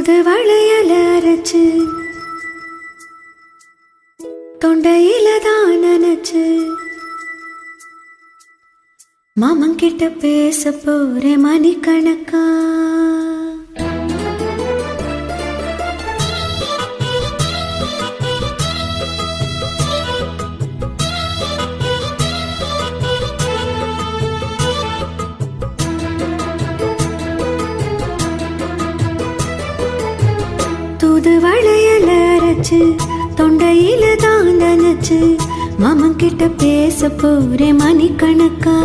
புது வளையல அரைச்சு தொண்டையில தான் நினைச்சு மாமன் கிட்ட பேச போறேன் மணிக்கணக்கா. தூது வளையல அரைச்சு தொண்டையில தான் நினைச்சு மாமன் கிட்ட பேச போறேன் மணிக்கணக்கா.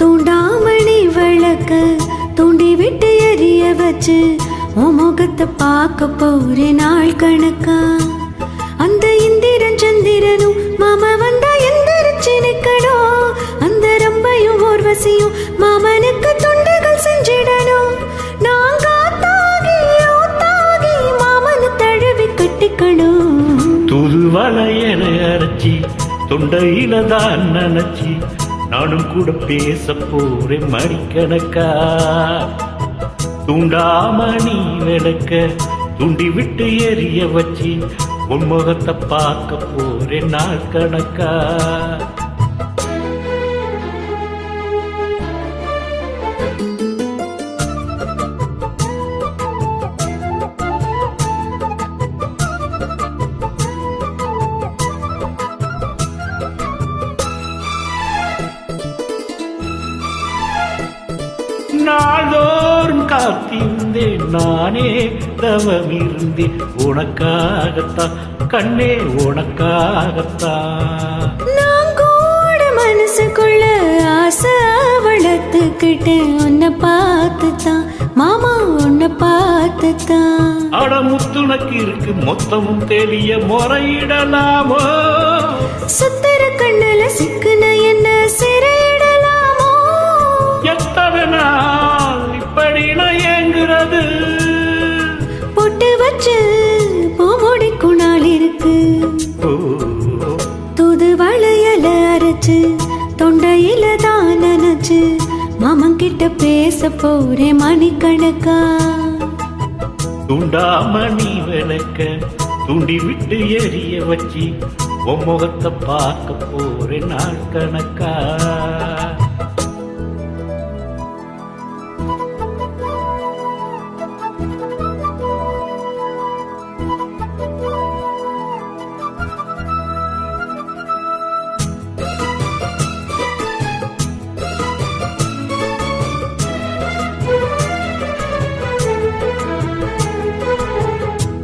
தூண்டாமணி விளக்க தூண்டி விட்டு எரிய வச்சு உன் முகத்தை பார்க்க போறே நாள் கணக்கா. அந்த இந்திரன் சந்திரனும் மாமா வந்தா எந்திரிச்சு நிக்கணும். அந்த ரம்பையும் ஓர்வசியும் தூது அரைச்சி தொண்டையில தான் நினைச்சி நானும் கூட பேச போறேன் மணிக்கணக்கா தூண்டாமணி விளக்க துண்டி விட்டு எரிய வச்சு உன்முகத்தை பார்க்க போறேன் நாள் கணக்கா. நாள்தோறும் காத்திருந்தேன். நானே தவம் இருந்தேன் உனக்காகத்தான் கண்ணே உனக்காகத்தான் நான் கூட மனசுக்குள்ள ஆசை வளர்த்துக்கிட்டேன் உன்னை பார்த்து தான் மாமா உன்னை பார்த்து தான் அட முத்துனக்கு இருக்கு மொத்தமும் தெரிய முறையிடலாமோ? சுத்தர பொட்டு வச்சு பூமுடிக்கும் நாள் இருக்கு தூது வளையல அரைச்சு தொண்டையில தான் நினைச்சு மாமன் கிட்ட பேச போறேன் மணிக்கணக்கா. தூண்டாமணி விளக்க தூண்டி விட்டு எரிய வச்சு உன் முகத்தை பார்க்க போறேன் நாள் கணக்கா.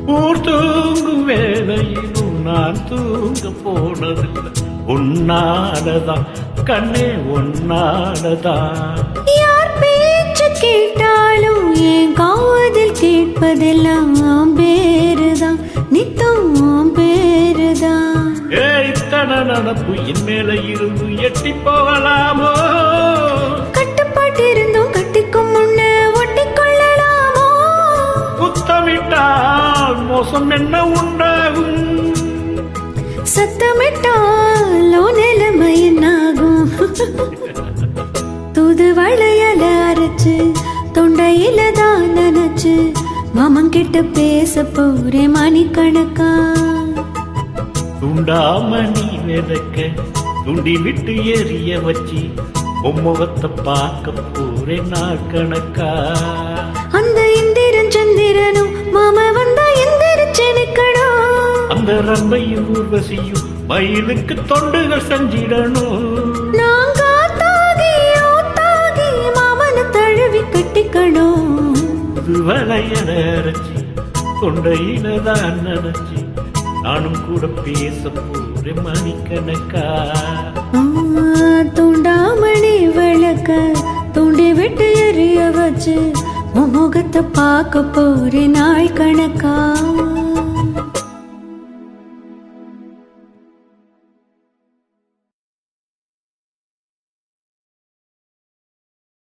ஊர் தூங்கும் வேலையிலும் நான் தூங்க போனதில்லை. உன்னாலதான் கண்ணே உன்னாலதான். யார் பேச்சு கேட்டாலும் என் காதில் கேட்பதெல்லாம் பேருதான். நித்தம் பேருதான். ஏ இத்தனை நடப்பு என் மேல இருந்து எட்டி போகலாமோ? என்ன உண்டாகும்? சத்தமிட்டாலோ நிலைமை என்னாகும்? தூது வளையல அரைச்சு தொண்டையில தான் நினைச்சு மாமன் கிட்ட பேச போறேன் மணிக்கணக்கா? துண்டாமணி விதக்க துண்டி விட்டு எரிய வச்சு உன் முகத்தை பார்க்க போறேன் நாள் கணக்கா? அந்த இந்திரன் சந்திரனும் மாமா வந்தா எந்திரிச்சு நிக்கணும் அந்த ரம்பையும் ஊர்வசியும் மயிலுக்கு தொண்டுகள் செஞ்சிடணும். நான் காத்தாகி ஓத்தாகி மாமனை தழுவி கட்டிக்கணும். வளையல அரைச்சி தொண்டையில தான் நினைச்சி நானும் கூட பேச போறேன் மணிக்கணக்கா. தூண்டாமணி விளக்க தூண்டி விட்டு எரிய வச்சு முகத்தை பார்க்க போறேன் நாள் கணக்கா.